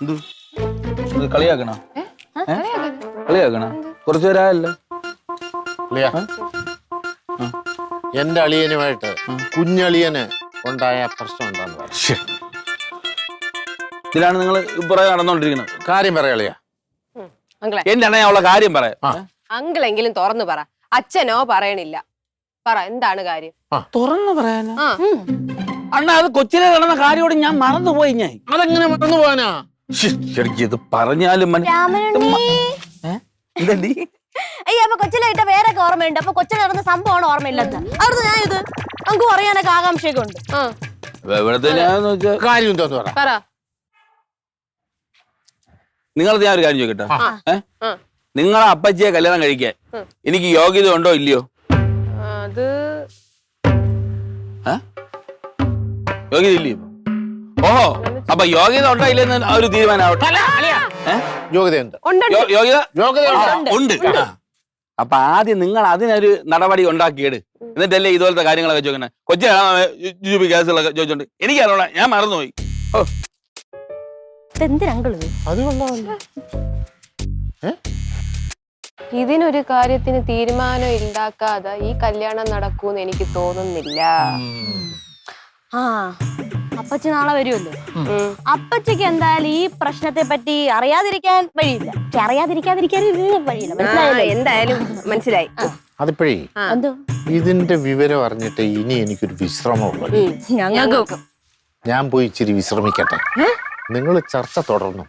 എന്ത്? കളിയാക്കണ? കളിയാക്കണ? കുറച്ചു പേരായല്ലോ. അളിയാ എന്റെ അളിയനുമായിട്ട് കുഞ്ഞളിയന് ഉണ്ടായ പ്രശ്നം എന്താന്ന് പറ. ഇതിലാണ് നിങ്ങൾ പുറകെ നടന്നോണ്ടിരിക്കുന്നത്. കാര്യം പറയാളിയാ അങ്കിളെ. എന്റെ അണ്ണ അവളെ കാര്യം പറയാം. ആ. അങ്കിളെങ്കിലും തുറന്നു പറ. അച്ഛനോ പറയണില്ല. പറ എന്താണ് കാര്യം? തുറന്നു പറയാനാ? അണ്ണാ അത് കൊച്ചിലെ നടന്ന കാര്യോട് ഞാൻ മറന്നുപോയി ഞാൻ. അതെങ്ങനെ മറന്നു പോവാനാ ശരിക്കും ഇത് പറഞ്ഞാലും? അയ്യോ അപ്പൊ കൊച്ചിലായിട്ട് വേറെ ഓർമ്മയുണ്ട്. അപ്പൊ കൊച്ചിൽ നടന്ന സംഭവമാണ് ഓർമ്മയില്ലാത്ത. അവിടുന്ന് ഞാൻ ഇത് നമുക്ക് പറയാനൊക്കെ ആകാംക്ഷയൊക്കെ ഉണ്ട്. കാര്യം എന്താന്ന് പറ. പറ. നിങ്ങൾ ഞാൻ ഒരു കാര്യം ചോദിക്കട്ടെ. നിങ്ങളെ അപ്പച്ചിയെ കല്യാണം കഴിക്കാൻ. എനിക്ക് യോഗ്യത ഉണ്ടോ ഇല്ലയോ? അത്? യോഗ്യത ഇല്ലയോ? ഓഹോ അപ്പൊ യോഗ്യത ഉണ്ടോ ഇല്ലെന്ന് ഒരു തീരുമാനമാവട്ടെ? യോഗ്യതയുണ്ട്. യോ- യോഗ്യത? യോഗ്യതയുണ്ട് ഉണ്ട്. ആ. അപ്പൊ ആദ്യം നിങ്ങൾ അതിനൊരു നടപടി ഉണ്ടാക്കിയെട്. എന്നിട്ടല്ലേ ഇതുപോലത്തെ കാര്യങ്ങളൊക്കെ ചോദിക്കണേ കൊച്ചി യൂട്യൂബ് കേസുകളൊക്കെ ചോദിച്ചോണ്ട്. എനിക്കറിയണ ഞാൻ മറന്നുപോയി. ഓ. എന്തിനങ്കിൾ ഇത് അത് കൊള്ളാമല്ലോ ഇതിനൊരു കാര്യത്തിന് തീരുമാനം ഉണ്ടാക്കാതെ ഈ കല്യാണം നടക്കൂന്ന് എനിക്ക് തോന്നുന്നില്ല. ആ. അപ്പച്ചി നാളെ വരുമല്ലോ. അപ്പച്ചിക്ക് എന്തായാലും ഈ പ്രശ്നത്തെ പറ്റി അറിയാതിരിക്കാൻ വഴിയില്ല. അറിയാതിരിക്കാതിരിക്കാൻ വഴിയില്ല. എന്തായാലും മനസ്സിലായി. അതിപ്പോഴേ. എന്തോ? ഇതിന്റെ വിവരം അറിഞ്ഞിട്ട് ഇനി എനിക്കൊരു വിശ്രമമുള്ളത് ഞങ്ങൾക്ക് ഞാൻ പോയി ഇച്ചിരി വിശ്രമിക്കട്ടെ. നിങ്ങൾ ചർച്ച തുടർന്നു.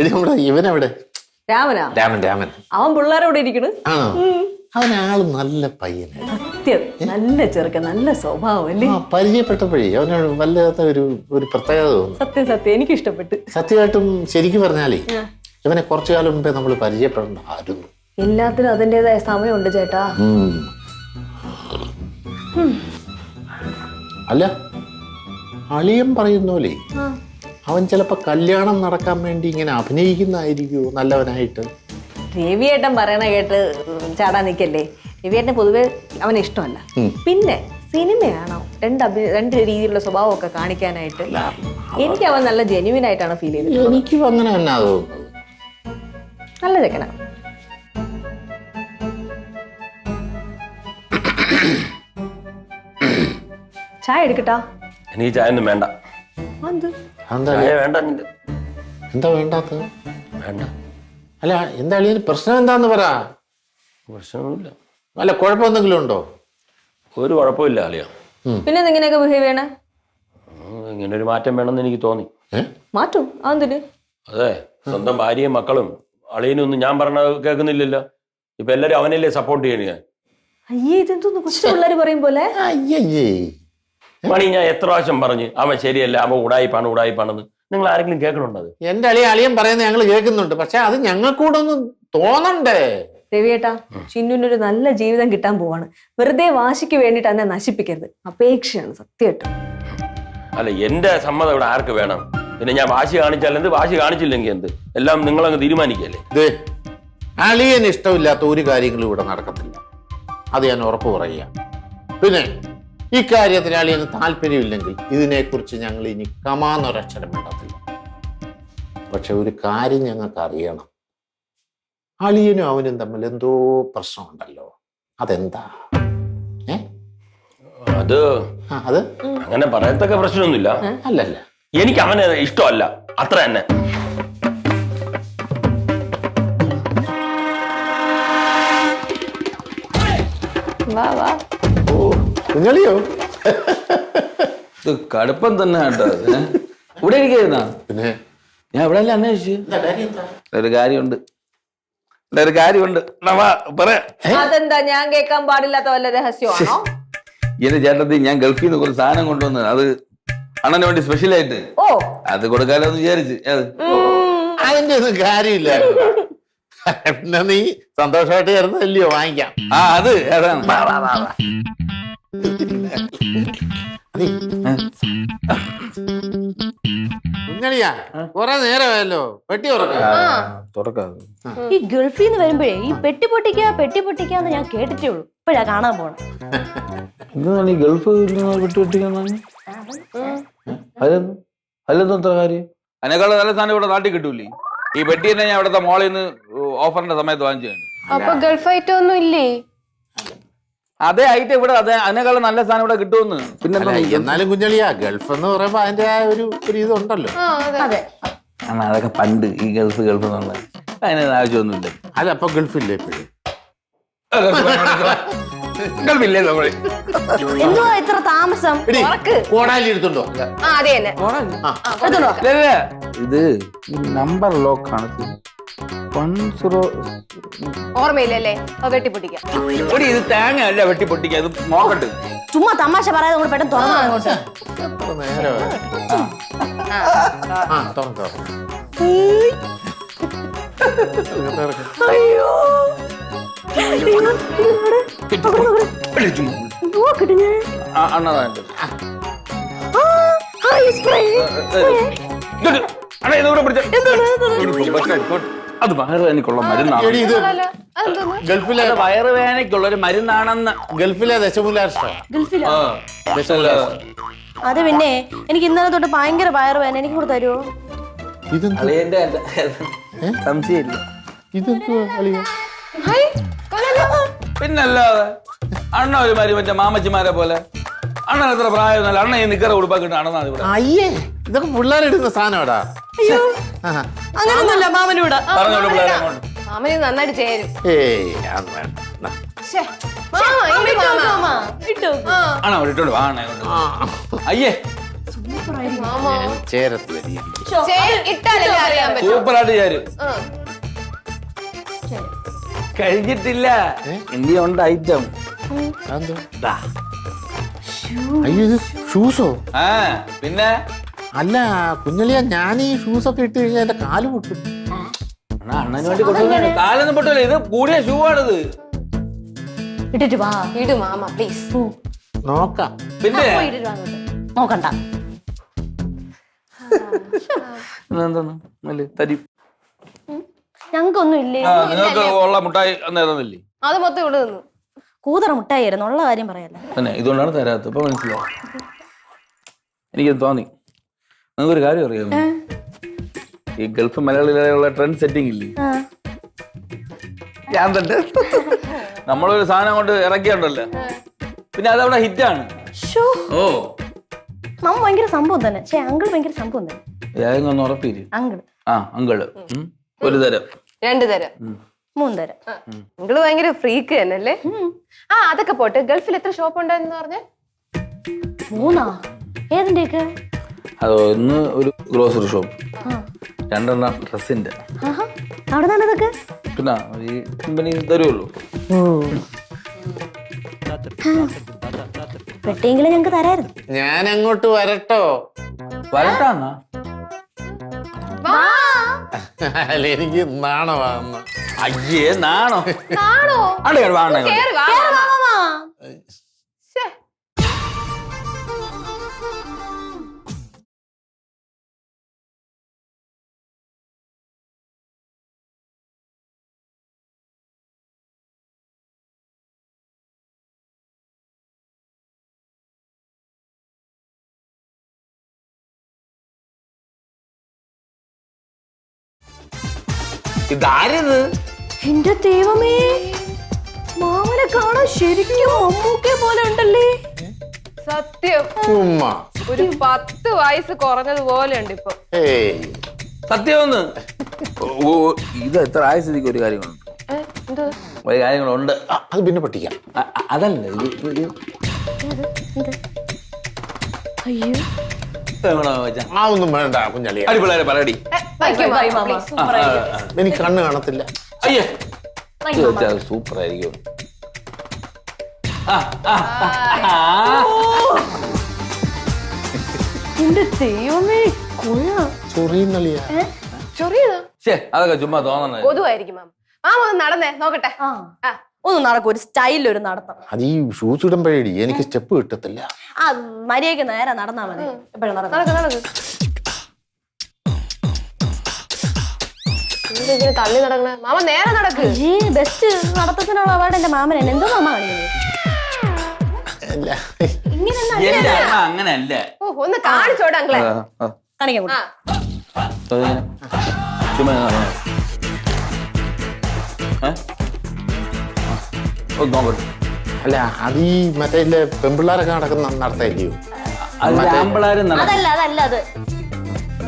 എടി നമ്മുടെ ഇവനെവിടെ? രാമനാ? രാമൻ രാമൻ. അവൻ പിള്ളേരോടെ ഇരിക്കണ്. ആണോ? അവനാൾ നല്ല പയ്യനെ. സത്യം. നല്ല ചെറുക്കൻ നല്ല സ്വഭാവം അല്ലേ? ആ പരിചയപ്പെട്ടപ്പോഴേ അവന് വല്ലാത്ത ഒരു ഒരു പ്രത്യേകത തോന്നുന്നു സത്യം സത്യം. എനിക്ക് ഇഷ്ടപ്പെട്ടു സത്യമായിട്ടും ശരിക്കും പറഞ്ഞാലേ ഇവനെ കുറച്ചു കാലം മുമ്പേ നമ്മൾ പരിചയപ്പെടണ്ടായിരുന്നു എല്ലാത്തിനും അതിന്റെതായ സമയമുണ്ട് ചേട്ടാ. അല്ല അളിയൻ പറയുന്നോലേ അവൻ ചിലപ്പോ കല്യാണം നടക്കാൻ വേണ്ടി ഇങ്ങനെ അഭിനയിക്കുന്നതായിരിക്കുമോ നല്ലവനായിട്ട്. രവിയേട്ടൻ പറയണ കേട്ട് ചാടാൻ നിൽക്കല്ലേ രവിയേട്ടൻ പൊതുവെ അവന് ഇഷ്ടമല്ല. പിന്നെ സിനിമയാണോ? രണ്ട് അഭി രണ്ട് രീതിയിലുള്ള സ്വഭാവമൊക്കെ കാണിക്കാനായിട്ട് എനിക്ക് അവൻ നല്ല ജെന്യുവിൻ ആയിട്ടാണ് ഫീൽ ചെയ്തത് എനിക്കും അങ്ങനെ തന്നെ നല്ല ചെക്കന. ചായ എടുക്കട്ടാ? എനിക്ക് ചായ ഒന്നും വേണ്ട. എന്താ വേണ്ടാത്തത്? വേണ്ട. അല്ല എന്താ അളിയന് പ്രശ്നം എന്താന്ന് പറ. പ്രശ്നമൊന്നുമില്ല. അല്ല കുഴപ്പമെന്തെങ്കിലും ഉണ്ടോ? ഒരു കുഴപ്പമില്ല അളിയ. പിന്നെ ഇങ്ങനെയൊക്കെ ബിഹേവ് ചെയ്യണേ? ഇങ്ങനെ ഒരു മാറ്റം വേണമെന്ന് എനിക്ക് തോന്നി. മാറ്റും? അതെന്തിന്? അതെ സ്വന്തം ഭാര്യയും മക്കളും. അളിയനും ഒന്നും ഞാൻ പറഞ്ഞ കേൾക്കുന്നില്ലല്ലോ. ഇപ്പൊ എല്ലാരും അവനല്ലേ സപ്പോർട്ട് ചെയ്യണ? ഞാൻ അയ്യേ ഇതെന്തോന്ന് കൊച്ചു പിള്ളേർ പറയും പോലെ? മണി ഞാൻ എത്ര പ്രാവശ്യം പറഞ്ഞു അവൻ ശരിയല്ല അവൻ ഉടായിപ്പാണ് ഉടായിപ്പാണെന്ന് നിങ്ങൾ ആരെങ്കിലും കേൾക്കണുണ്ടത് അത്? എന്റെ അളിയ അളിയൻ പറയുന്നത് ഞങ്ങൾ കേൾക്കുന്നുണ്ട്. പക്ഷെ അത് ഞങ്ങൾക്കൂടെ ഒന്ന് തോന്നണ്ടേ രവിയേട്ടാ ചിന്നുവിനൊരു നല്ല ജീവിതം കിട്ടാൻ പോവാണ്. വെറുതെ വാശിക്ക് വേണ്ടിട്ട് എന്നെ നശിപ്പിക്കരുത്. അപേക്ഷയാണ് സത്യമായിട്ടും. അല്ല എന്റെ സമ്മതം ഇവിടെ ആർക്ക് വേണം? പിന്നെ ഞാൻ വാശി കാണിച്ചാൽ എന്ത്? വാശി കാണിച്ചില്ലെങ്കിൽ എന്ത്? എല്ലാം നിങ്ങൾ അങ്ങ് തീരുമാനിക്കല്ലേ? ദേ അളിയന് ഇഷ്ടമില്ലാത്ത ഒരു കാര്യങ്ങളും ഇവിടെ നടക്കത്തില്ല. അത് ഞാൻ ഉറപ്പ് പറയുക പിന്നെ ഇക്കാര്യത്തിന് അളിയന് താല്പര്യമില്ലെങ്കിൽ ഇതിനെക്കുറിച്ച് ഞങ്ങൾ ഇനി കമാന്നൊരക്ഷരം വേണ്ടത്തില്ല. പക്ഷെ ഒരു കാര്യം ഞങ്ങൾക്ക് അറിയണം അളിയനും അവനും തമ്മിൽ എന്തോ പ്രശ്നമുണ്ടല്ലോ. അതെന്താ? ഏ? അത് ആ അത്? അങ്ങനെ പറയത്തക്ക പ്രശ്നമൊന്നുമില്ല. അല്ലല്ല. എനിക്ക് അവനെ ഇഷ്ടമല്ല. അത്ര തന്നെ. വാ വാ. കുഞ്ഞളിയോ? ഇത് കടുപ്പം തന്നെ കേട്ടോ? ഇവിടെ ഇരിക്കുന്ന പിന്നെ? ഞാൻ ഇവിടെ അല്ലേ അന്വേഷിച്ചു? ഒരു കാര്യമുണ്ട്. ഒരു കാര്യമുണ്ട്. അതെന്താ ഞാൻ കേൾക്കാൻ പാടില്ലാത്ത വല്ല രഹസ്യമാണോ? എന്റെ ചേട്ടത്തി ഞാൻ ഗൾഫിൽ നിന്ന് കുറച്ച് സാധനം കൊണ്ടുവന്ന് അത് അണ്ണന് വേണ്ടി സ്പെഷ്യലായിട്ട്. ഓ. അത് കൊടുക്കാലോ എന്ന് വിചാരിച്ച് അത് അതിന്റെ ഒന്നും കാര്യമില്ല പിന്നെ നീ സന്തോഷമായിട്ട് ചേർന്നല്ലയോ വാങ്ങിക്കാം. ആ അത് അതാണ് കുഞ്ഞളിയാ കൊറേ നേരമായല്ലോ. പെട്ടി ഈ ഗൾഫിൽ നിന്ന് വരുമ്പോഴേ ഈ പെട്ടി പൊട്ടിക്കുക പെട്ടി പൊട്ടിക്കാന്ന് ഞാൻ കേട്ടിട്ടേ ഉള്ളൂ ഇപ്പഴാ കാണാൻ പോണം. എന്താണ് ഈ ഗൾഫ് അത്ര കാര്യം? അതിനേക്കാളും നല്ല സാധനം ഇവിടെ നാട്ടിൽ കിട്ടൂലേ? ഈ പെട്ടി തന്നെ ഞാൻ ഇവിടുത്തെ മോളിൽ നിന്ന് ഓഫറിന്റെ സമയത്ത് വാങ്ങിച്ചു അപ്പൊ ഗൾഫ് ഐറ്റം ഒന്നും ഇല്ലേ? അതേ ഐറ്റം ഇവിടെ അതെ അതിനേക്കാളും നല്ല സാധനം ഇവിടെ കിട്ടുമെന്ന്. പിന്നെ എന്നാലും കുഞ്ഞളിയാ ഗൾഫ് എന്ന് പറയുമ്പോ അതിന്റെ ആ ഒരു ഒരു ഇതുണ്ടല്ലോ ആ അതെ. അതൊക്കെ പണ്ട് ഈ ഗൾഫ് ഗൾഫ് എന്നുള്ള അതിന് ആവശ്യമൊന്നുമില്ല. അല്ല അപ്പൊ ഗൾഫില്ലേ ഇപ്പോഴും? ഗൾഫില്ലേ നമ്മൾ? എന്തുവാ ഇത്ര താമസം? കോടാലി എടുത്തുണ്ടോ? ആ അതെ തന്നെ. എടുത്തോണ്ട് വാ. ഇല്ല, ഇല്ല. ഇത് നമ്പർ ലോക്ക് ആണ് വൺ സീറോ ഓർമ്മയില്ലല്ലേ വെട്ടിപ്പൊട്ടിക്കാം ഒരു ഇത് തേങ്ങ അല്ല വെട്ടിപൊട്ടിക്കടി ഇത് നോക്കട്ടെ ചുമ്മാ തമാശ പറയാതെ നമ്മൾ പെട്ടെന്ന് തുറന്നു അങ്ങോട്ട് അയ്യോ അണ്ണതാ അത് വയറുവേദനയ്ക്കുള്ള മരുന്നാണ്. ഇത് ഗൾഫിലെ അത് വയറുവേദനയ്ക്കുള്ള ഒരു മരുന്നാണെന്ന്. ഗൾഫിലെ അത് പിന്നെ എനിക്ക് ഇന്നലെ തൊട്ട് ഭയങ്കര വയറുവേദന. എനിക്ക് കൂടെ തരുമോ ഇതെന്ത്? അളിയന്റെ സംശയമില്ല. ഇതെന്തുവാ അളിയ? ഹൈ, കൊള്ളാലോ. പിന്നല്ലാതെ അണ്ണ ഒരു മാതിരി മറ്റേ മാമച്ചിമാരെ പോലെ. അണ്ണൻ എത്ര പ്രായമൊന്നുമല്ല അണ്ണൻ ഈ നിക്കറ ഉടുപ്പാക്കിട്ട് അണ്ണനാ ഇവിടെ. അയ്യേ ഇതൊക്കെ പിള്ളേരെടുക്കുന്ന സാധനമാടാ. അയ്യോ. അങ്ങനൊന്നുമില്ല മാമനൂടെ. പറഞ്ഞോളൂ പിള്ളേരെ അങ്ങോട്ട്. മാമന് നന്നായിട്ട് ചേരും. ഏയ് അത് വേണ്ട. ന്നാ. മാമ, ഇങ്ങട് മാമ. ഇട്ടോ? അവിടെ അണ്ണ. അയ്യേ. മാമ. ചേരത്ത് വരിക ചേ- ഇട്ടാലല്ലേ അറിയാൻ പറ്റും. സൂപ്പറായിട്ട് ചേരും. ആ. കഴിഞ്ഞിട്ടില്ല. ഇന്ത്യ ഉണ്ട് ഐറ്റം അതെന്താ? അയ്യോ ഇത് ഷൂസോ? ആ പിന്നെ? അല്ല കുഞ്ഞളിയ ഞാൻ ഈ ഷൂസ് ഒക്കെ ഇട്ട് കഴിഞ്ഞാൽ എന്റെ കാൽ പൊട്ടും. അണ്ണാ, അണ്ണന് വേണ്ടി കൊണ്ടുവന്നതാണ്. കാലൊന്നും പൊട്ടില്ല ഇത് കൂടിയ ഷൂ ആണിത്. ഇട്ടിട്ട് വാ. ഇട് മാമ പ്ലീസ് നോക്കാം. പിന്നെ? ഇട്ടിട്ട് വാ അങ്ങോട്ട്. നോക്കണ്ട. എന്താണ് നല്ല തരി. ഞങ്ങൾക്കൊന്നും ഇല്ലേ? ആ നിങ്ങൾക്ക് ഉള്ള മുട്ടായി അന്ന് അത് മൊത്തം ഇവിടെ നിന്നു. കൂതറ മുട്ടായിരുന്നു ഉള്ള കാര്യം പറയല്ല? തന്നെ ഇതുകൊണ്ടാണ് തരാത്തത്. ഇപ്പൊ മനസ്സിലാവും എനിക്ക് തോന്നി. നിങ്ങൾക്കൊരു കാര്യം അറിയാമോ? ഈ ഗൾഫ് മലയാളികളുള്ള ട്രെൻഡ് സെറ്റിംഗ് ഇല്ലേ? ഞാൻ തന്നെ. നമ്മളൊരു സാധനം കൊണ്ട് ഇറക്കിയുണ്ടല്ലോ. പിന്നെ അതവിടെ ഹിറ്റാണ്. ഓ. നമ്മ ഭയങ്കര സംഭവം തന്നെ. പക്ഷേ അങ്കിൾ ഭയങ്കര സംഭവം തന്നെ. ഏതെങ്കിലും ഒന്ന് ഉറപ്പിര് അങ്കിൾ ആ അങ്കിൾ. ഒരു തരം. രണ്ട് തരം. മൂന്ന് നിങ്ങൾ നിങ്ങൾ ഭയങ്കര ഫ്രീക്ക് തന്നെ അല്ലേ ആ അതൊക്കെ പോട്ടെ. ഗൾഫിൽ എത്ര ഷോപ്പ് ഉണ്ടായിരുന്നു പറഞ്ഞ? മൂന്നാ? ഏതിന്റെയൊക്കെ? അത് ഒന്ന് ഒരു ഗ്രോസറി ഷോപ്പ്. രണ്ടെണ്ണം ഡ്രസ്സിന്റെ. ആഹാ. അവിടെ നിന്നാണ് ഇതൊക്കെ? പിന്നെ ഈ കമ്പനി തരുമല്ലോ ഞങ്ങക്ക് തരായിരുന്നു ഞാൻ അങ്ങോട്ട് വരട്ടോ വരട്ടാന്നാ അല്ല എനിക്ക് നാണമാന്ന് അയ്യേ നാണോ? നാണോ? അവിടെ വാണോ കേറി വാ ശ്ശേ. ഇതാരിത്? എന്റെ ദൈവമേ മാമനെ കാണാൻ ശരിക്കും മമ്മൂക്കെ പോലെ ഉണ്ടല്ലേ? സത്യം. ഉമ്മ. ഒരു പത്ത് വയസ്സ് കുറഞ്ഞത് പോലെ ഉണ്ട് ഇപ്പൊ ഏയ്. സത്യമൊന്ന്. ഓ, ഇത് എത്ര ആയസ്ഥിതിക്ക് ഒരു കാര്യങ്ങളുണ്ട് എന്തോ? ഒരു കാര്യങ്ങളുണ്ട്. ആ, അത് പിന്നെ പഠിക്കാം അ- അ- അതല്ല ഇത് അയ്യോ. വെച്ചാ? ആ ഒന്നും വേണ്ട കുഞ്ഞളിയ അടിപൊളി പറയടി. എനിക്ക് കണ്ണ് കാണത്തില്ല. അയ്യേ. ഇത് സൂപ്പർ ആയിരിക്കും ദൈവമേ അതൊക്കെ ചുമ്മാ തോന്നണേ. കൊതുവായിരിക്കും മാം. ഒന്ന് നടന്നേ നോക്കട്ടെ. ഒന്ന് നടക്കും ഒരു സ്റ്റൈലിൽ ഒരു നടത്തം അത് ഈ ഷൂസ് ഇടുമ്പോഴേടി എനിക്ക് സ്റ്റെപ്പ് കിട്ടത്തില്ല. ആ മര്യാദയ്ക്ക് നേരെ നടന്നാ മതി. എപ്പോഴും നടക്കും. നടക്ക് നടക്ക്. ഇങ്ങനെ തള്ളി നടക്കണ? മാമ നേരെ നടക്ക്. ഈ ബെസ്റ്റ് നടത്തത്തിനുള്ള അവാർഡ് എന്റെ മാമനാണ് എന്തോ മാമ അങ്ങനെയല്ല ഓ ഒന്ന് കാണിച്ചോട്ടെ? ഒന്ന് നോക്കട്ടെ അല്ല അത് ഈ മറ്റേ പെമ്പിള്ളാരൊക്കെ നടക്കുന്ന നടത്തല്ലയോ അതല്ല അതല്ല അത്.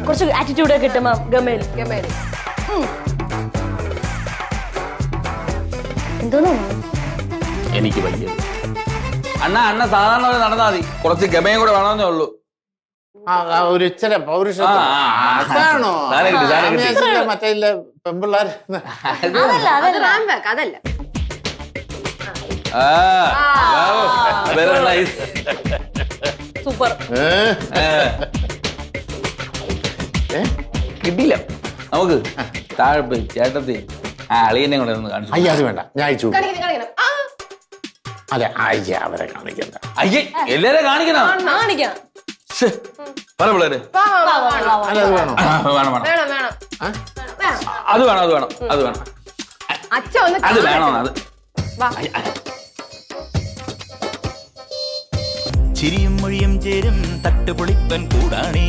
കുറച്ച് ആറ്റിറ്റ്യൂഡ് ഒക്കെ കിട്ടുമ്പോ ഗമേൽ ഗമേൽ. എനിക്ക് വലിയ അണ്ണ അണ്ണ സാധാരണ പോലെ നടന്നാ മതി കുറച്ച് ഗമയും കൂടെ വേണമെന്നേ ഉള്ളൂ ഒരു ഇച്ചിരി പൗരുഷം. അതാണോ. മറ്റേ ഇല്ലേ അതല്ല സൂപ്പർ? കിട്ടിയില്ല നമുക്ക് താഴെ പോയി. ചേട്ടത്തി ആ അളിയനെ കൂടെ ഒന്ന് കാണിച്ചു. അയ്യ അത് വേണ്ട. ഞാൻ അയച്ചു കൊടുക്കാം. കാണിക്കണം കാണിക്കണം ആ. അതെ അയ്യ അവരെ കാണിക്കണ്ട. അയ്യേ എല്ലാരും കാണിക്കണം. കാണിക്കാം. ശ്ശെ. പറ പിള്ളേര്. വാ, വാ, വാ, വാ, വാ. അല്ല അത് വേണോ? ആ, വേണം വേണം. വേണം വേണം. ആ? വേണം. അത് വേണം അത് വേണം അത് വേണം. അച്ഛ ഒന്ന് അത് കാണിക്ക്. വേണം അത്? വാ. ചിരിയും മൊഴിയും ചേരും തട്ടുപൊളിപ്പൻ കൂടാണേ.